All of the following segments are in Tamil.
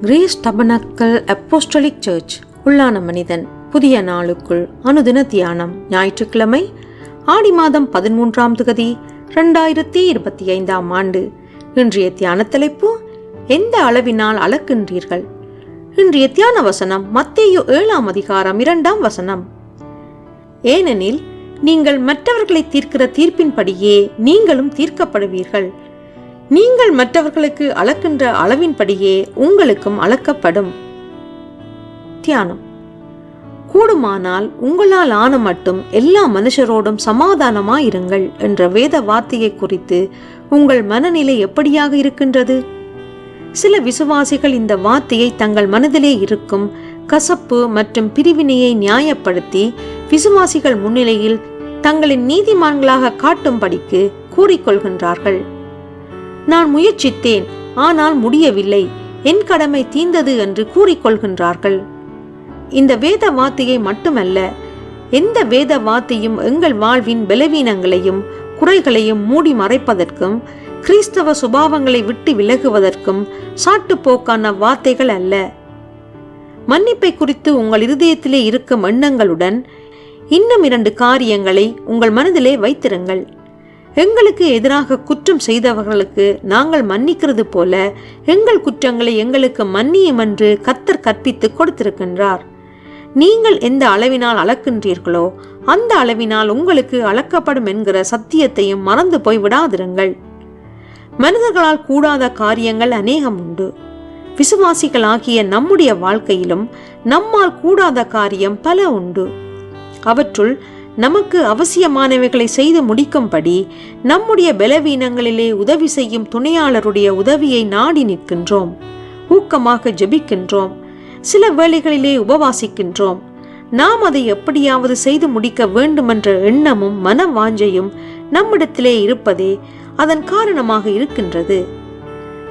கிரேஸ் டபனக்கல் அப்போஸ்டலிக் சர்ச் உள்ளான மனிதன் புதிய நாளுக்குள் அனுதின தியானம் ஞாயிற்றுக்கிழமை ஆடி மாதம் பதிமூன்றாம் தொகுதி ரெண்டாயிரத்தி இருபத்தி ஐந்தாம் ஆண்டு. இன்றைய தியான தலைப்பு எந்த அளவினால் அளக்கின்றீர்கள்? இன்றைய தியான வசனம் மத்தேயு ஏழாம் அதிகாரம் இரண்டாம் வசனம். ஏனெனில் நீங்கள் மற்றவர்களை தீர்க்கிற தீர்ப்பின்படியே நீங்களும் தீர்க்கப்படுவீர்கள். நீங்கள் மற்றவர்களுக்கு அளக்கின்ற அளவின்படியே உங்களுக்கும் அளக்கப்படும். தியானம். கூடுமானால் உங்களால் ஆன மட்டும் எல்லா மனுஷரோடும் சமாதானமாயிருங்கள் என்ற வேத வார்த்தையை குறித்து உங்கள் மனநிலை எப்படியாக இருக்கின்றது? சில விசுவாசிகள் இந்த வார்த்தையை தங்கள் மனதிலே இருக்கும் கசப்பு மற்றும் பிரிவினையை நியாயப்படுத்தி விசுவாசிகள் முன்னிலையில் தங்களின் நீதிமான்களாக காட்டும்படிக்கு கூறிக்கொள்கின்றார்கள். நான் முயற்சித்தேன் ஆனால் முடியவில்லை. என் கடமை தீர்ந்தது என்று கூறிக்கொள்கின்றார்கள். இந்த வேத வார்த்தையை மட்டுமல்ல எந்த வேத வார்த்தையும் எங்கள் வாழ்வின் பலவீனங்களையும் குறைகளையும் மூடி மறைப்பதற்கும் கிறிஸ்தவ சுபாவங்களை விட்டு விலகுவதற்கும் சாட்டுப்போக்கான வார்த்தைகள் அல்ல. மன்னிப்பை குறித்து உங்கள் இருதயத்திலே இருக்கும் எண்ணங்களுடன் இன்னும் இரண்டு காரியங்களை உங்கள் மனதிலே வைத்திருங்கள். எங்களுக்கு எதிராக குற்றம் செய்தவர்களுக்கு நாங்கள் மன்னிக்கிறது போல எங்கள் குற்றங்களை எங்களுக்கு மன்னியும் என்று கத்தர் கற்பித்து கொடுத்திருக்கின்றார். நீங்கள் எந்த அளவினால் அளக்கின்றீர்களோ அந்த அளவினால் உங்களுக்கு அளக்கப்படும் என்கிற சத்தியத்தையும் மறந்து போய் விடாதிருங்கள். மனிதர்களால் கூடாத காரியங்கள் அநேகம் உண்டு. விசுவாசிகளாகிய நம்முடைய வாழ்க்கையிலும் நம்மால் கூடாத காரியம் பல உண்டு. அவற்றுள் நமக்கு அவசியமானவைகளை செய்து முடிக்கும்படி நம்முடைய பலவீனங்களிலே உதவி செய்யும் துணையாளருடைய உதவியை நாடி நிற்கின்றோம். ஊக்கமாக ஜெபிக்கின்றோம். சில வேளைகளிலே உபவாசிக்கின்றோம். நாம் அதை எப்படியாவது செய்து முடிக்க வேண்டுமென்ற எண்ணமும் மன வாஞ்சையும் நம்மிடத்திலே இருப்பதே அதன் காரணமாக இருக்கின்றது.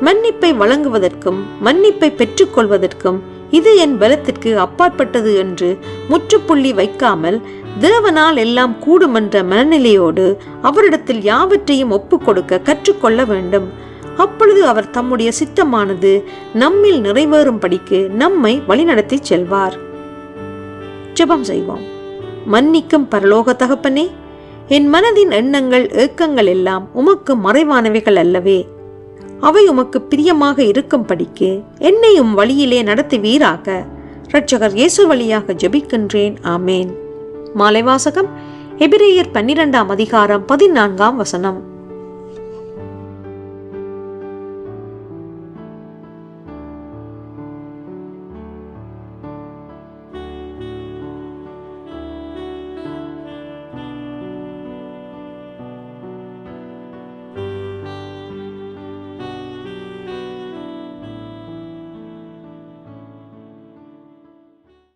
மன்னிப்பை வழங்குவதற்கும் மன்னிப்பை பெற்றுக்கொள்வதற்கும் இது என் பலத்திற்கு அப்பாற்பட்டது என்று முற்றுப்புள்ளி வைக்காமல் தேவனால் எல்லாம் கூடுமென்ற மனநிலையோடு அவரிடத்தில் யாவற்றையும் ஒப்புக்கொடுக்க கற்றுக்கொள்ள வேண்டும். அப்பொழுது அவர் தம்முடைய சித்தமானது நம்மில் நிறைவேறும்படிக்கு நம்மை வழிநடத்தி செல்வார். ஜெபம் செய்வோம். மன்னிக்கும் பரலோக தகப்பனே என் மனதின் எண்ணங்கள் ஏக்கங்கள் எல்லாம் உமக்கு மறைவானவைகள் அல்லவே. அவை உமக்கு பிரியமாக இருக்கும்படிக்கு என்னையும் வழியிலே நடத்துவீராக. இரட்சகர் இயேசு வழியாக ஜெபிக்கின்றேன். ஆமேன். மாலைவாசகம் எபிரேயர் பன்னிரெண்டாம் அதிகாரம் பதினான்காம் வசனம்.